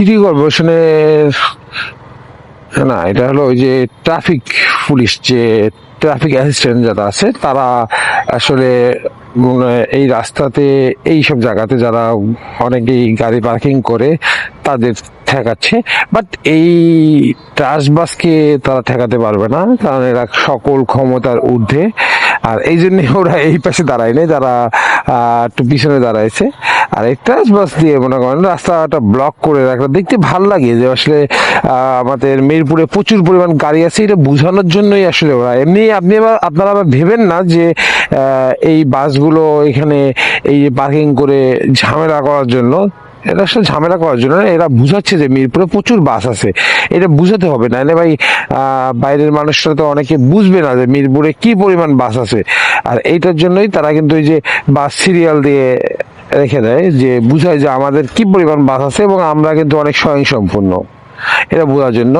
City কর্পোরেশনের না, এটা হলো ওই যে ট্রাফিক পুলিশ যে ট্রাফিক অ্যাসিস্ট্যান্ট যারা আছে, তারা আসলে এই রাস্তাতে, এই সব জায়গাতে যারা অনেকেই গাড়ি পার্কিং করে, তাদের ঠেকাচ্ছে। বাট এই ট্রাস বাসকে তারা ঠেকাতে পারবে না, কারণ এরা সকল ক্ষমতার ঊর্ধ্বে। আর এই জন্য ওরা এই পাশে দাঁড়ায় নাই তারা একটু পিছনে দাঁড়াইছে। আর এই ট্রাস বাস দিয়ে মনে করেন রাস্তাটা ব্লক করে রাখলে দেখতে ভালো লাগে যে আসলে আমাদের মিরপুরে প্রচুর পরিমাণ গাড়ি আছে, এটা বোঝানোর জন্যই আসলে ওরা। এমনি আপনি আবার, আপনারা আবার ভেবেন না যে এই বাসগুলো এখানে এই যে পার্কিং করে ঝামেলা করার জন্য, এটা আসলে ঝামেলা করার জন্য এরা বুঝাচ্ছে যে মিরপুরে প্রচুর বাস আছে। এটা বুঝাতে হবে না ভাই বাইরের মানুষরা তো অনেকে বুঝবে না যে মিরপুরে কি পরিমাণ বাস আছে। আর এইটার জন্যই তারা কিন্তু এই যে বাস সিরিয়াল দিয়ে রেখে দেয় যে বুঝায় যে আমাদের কি পরিমাণ বাস আছে এবং আমরা কিন্তু অনেক স্বয়ংসম্পূর্ণ। এটা বোঝার জন্য